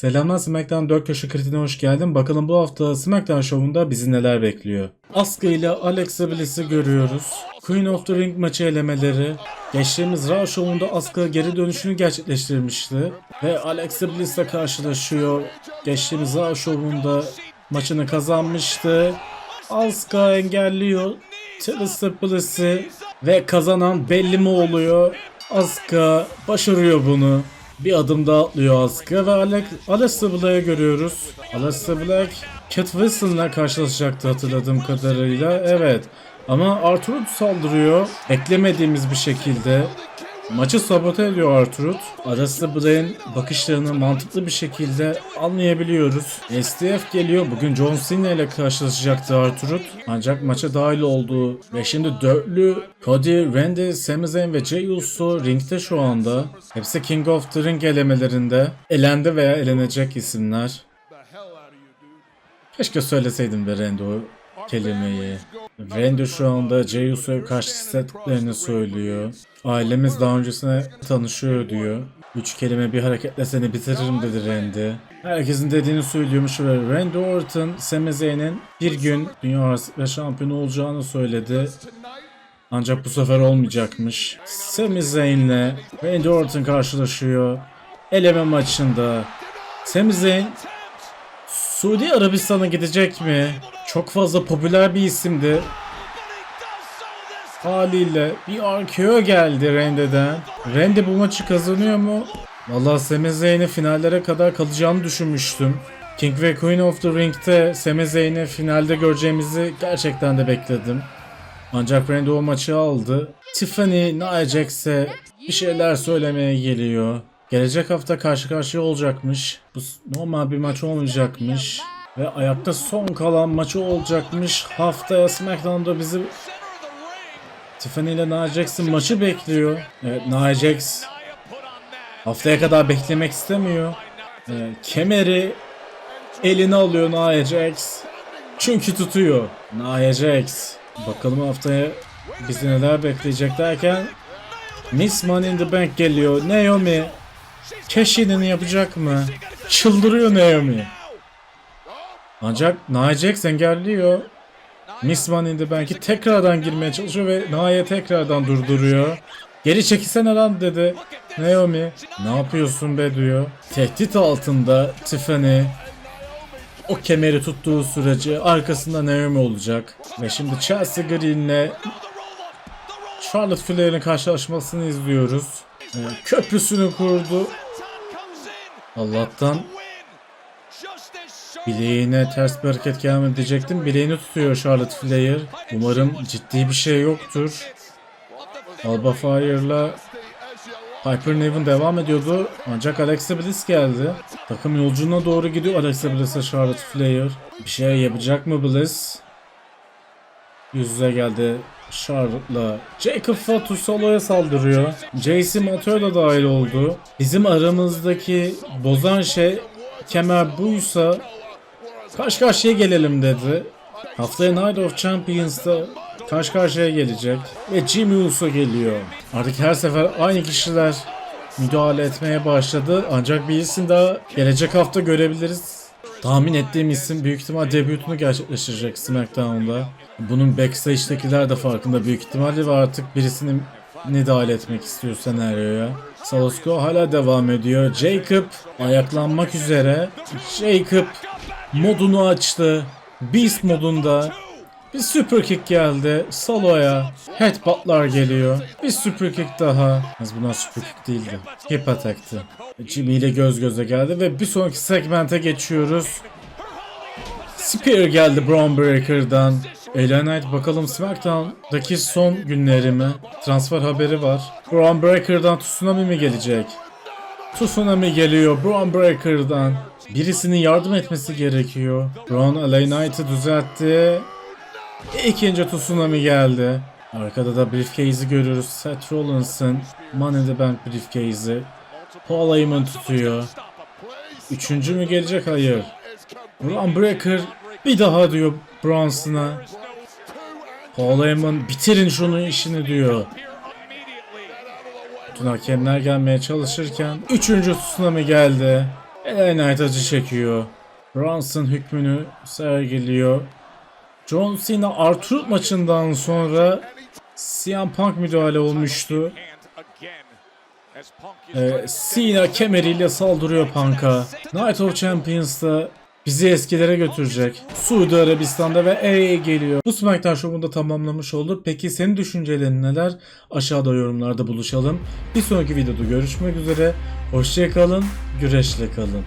Selamlar SmackDown 4 köşe kritiğine hoş geldin. Bakalım bu hafta SmackDown şovunda bizi neler bekliyor. Asuka ile Alexa Bliss'i görüyoruz. Queen of the Ring maçı elemeleri. Geçtiğimiz Raw şovunda Asuka geri dönüşünü gerçekleştirmişti. Ve Alexa Bliss'le karşılaşıyor. Geçtiğimiz Raw şovunda maçını kazanmıştı. Asuka engelliyor. Talisha Bliss'i ve kazanan belli mi oluyor? Asuka başarıyor bunu. Bir adım daha atlıyor Asuka ve Alex, Aleister Black'ı görüyoruz. Aleister Black, Kate Wilson'la karşılaşacaktı hatırladığım kadarıyla. Evet. Ama Arturut saldırıyor. Beklemediğimiz bir şekilde. Maçı sabote ediyor Arturut. Aleister Black'in bakışlarını mantıklı bir şekilde anlayabiliyoruz. STF geliyor. Bugün John Cena ile karşılaşacaktı Arturut. Ancak maça dahil olduğu ve şimdi dörtlü Cody, Randy, Sami Zayn ve Jey Uso ringde şu anda. Hepsi King of the Ring elemelerinde. Elendi veya elenecek isimler. Keşke söyleseydim de Randy o kelimeyi. Randy şu anda Jey Uso'ya karşı hissettiklerini söylüyor. Ailemiz daha öncesine tanışıyor diyor. Üç kelime bir hareketle seni bitiririm dedi Randy. Herkesin dediğini söylüyormuş ve Randy Orton, Sami Zayn'in bir gün Dünya ve şampiyonu olacağını söyledi. Ancak bu sefer olmayacakmış. Sami Zayn'le Randy Orton karşılaşıyor. Eleme maçında. Sami Zayn Suudi Arabistan'a gidecek mi? Çok fazla popüler bir isimdi. Haliyle bir RKO geldi Randy'den. Randy bu maçı kazanıyor mu? Sami Zayn'in finallere kadar kalacağını düşünmüştüm. King ve Queen of the Ring'de Sami Zayn'i finalde göreceğimizi gerçekten de bekledim. Ancak Randy o maçı aldı. Tiffany Nia Jax'e bir şeyler söylemeye geliyor. Gelecek hafta karşı karşıya olacakmış. Bu normal bir maç olmayacakmış. Ve ayakta son kalan maçı olacakmış. Haftaya SmackDown'da bizi Tiffany ile Nia Jax'ın maçı bekliyor. Evet Nia Jax haftaya kadar beklemek istemiyor. Ee, kemeri eline alıyor Nia Jax. Çünkü tutuyor. Nia Jax. Bakalım haftaya bizi neler bekleyecek derken Miss Money in the Bank geliyor. Naomi Keşinini yapacak mı? Çıldırıyor Naomi. Ancak Nia Jax engelliyor. Miss Money in the Bank'i tekrardan girmeye çalışıyor ve Nia'ya tekrardan durduruyor. Geri çekilsene lan dedi. Naomi ne yapıyorsun be diyor. Tehdit altında Tiffany o kemeri tuttuğu sürece arkasında Naomi olacak. Ve şimdi Chelsea Green'le Charlotte Flair'in karşılaşmasını izliyoruz. Ee, köprüsünü kurdu. Allah'tan bileğine ters bir hareket gelmedi diyecektim. Bileğini tutuyor Charlotte Flair. Umarım ciddi bir şey yoktur. Alba Fire'la Piper Niven devam ediyordu. Ancak Alexa Bliss geldi. Takım yolculuğuna doğru gidiyor Alexa Bliss'e Charlotte Flair. Bir şey yapacak mı Bliss? Yüz yüze geldi Charlotte'la. Jacob Fatu soloya saldırıyor. JC Mateo da dahil oldu. Bizim aramızdaki bozan şey kemer buysa karşı karşıya gelelim dedi. Haftaya Night of Champions'ta karşı karşıya gelecek. Ve Jimmy Uso geliyor. Artık her sefer aynı kişiler müdahale etmeye başladı. Ancak bir isim daha gelecek hafta görebiliriz. Tahmin ettiğim isim büyük ihtimal debütünü gerçekleştirecek SmackDown'da. Bunun backstage'dekiler de farkında büyük ihtimalle ve artık birisini ne dahil etmek istiyor senaryoya. Salosko hala devam ediyor. Jacob ayaklanmak üzere. Jacob modunu açtı. Beast modunda. Bir super kick geldi. Solo'ya. Headbuttlar geliyor. Bir super kick daha. Az bunlar super kick değildi. Hip attack'tı. Jimmy ile göz göze geldi ve bir sonraki segmente geçiyoruz. Spear geldi Braun Breaker'dan. LA Knight bakalım SmackDown'daki son günleri mi? Transfer haberi var. Braun Breaker'dan Tsunami mi gelecek? Tsunami geliyor Braun Breaker'dan. Birisinin yardım etmesi gerekiyor. Braun LA Knight'ı düzeltti. İkinci Tsunami geldi. Arkada da briefcase'i görüyoruz. Seth Rollins'ın Money in the Bank briefcase'i. Paul Heyman tutuyor. Üçüncü mü gelecek? Hayır. Braun Breaker bir daha diyor Bronson'a. Paul Heyman bitirin şunun işini diyor. Bütün hakemler gelmeye çalışırken üçüncü tsunami geldi. LA Knight acı çekiyor. Bronson hükmünü sergiliyor. John Cena Arthur maçından sonra CM Punk müdahale olmuştu. Ee, Cena kemeriyle saldırıyor Punk'a. Night of Champions'ta bizi eskilere götürecek. Suudi Arabistan'da ve EA geliyor. Bu SmackDown şovunu da tamamlamış oldu. Peki senin düşüncelerin neler? Aşağıda yorumlarda buluşalım. Bir sonraki videoda görüşmek üzere. Hoşçakalın, güreşle kalın.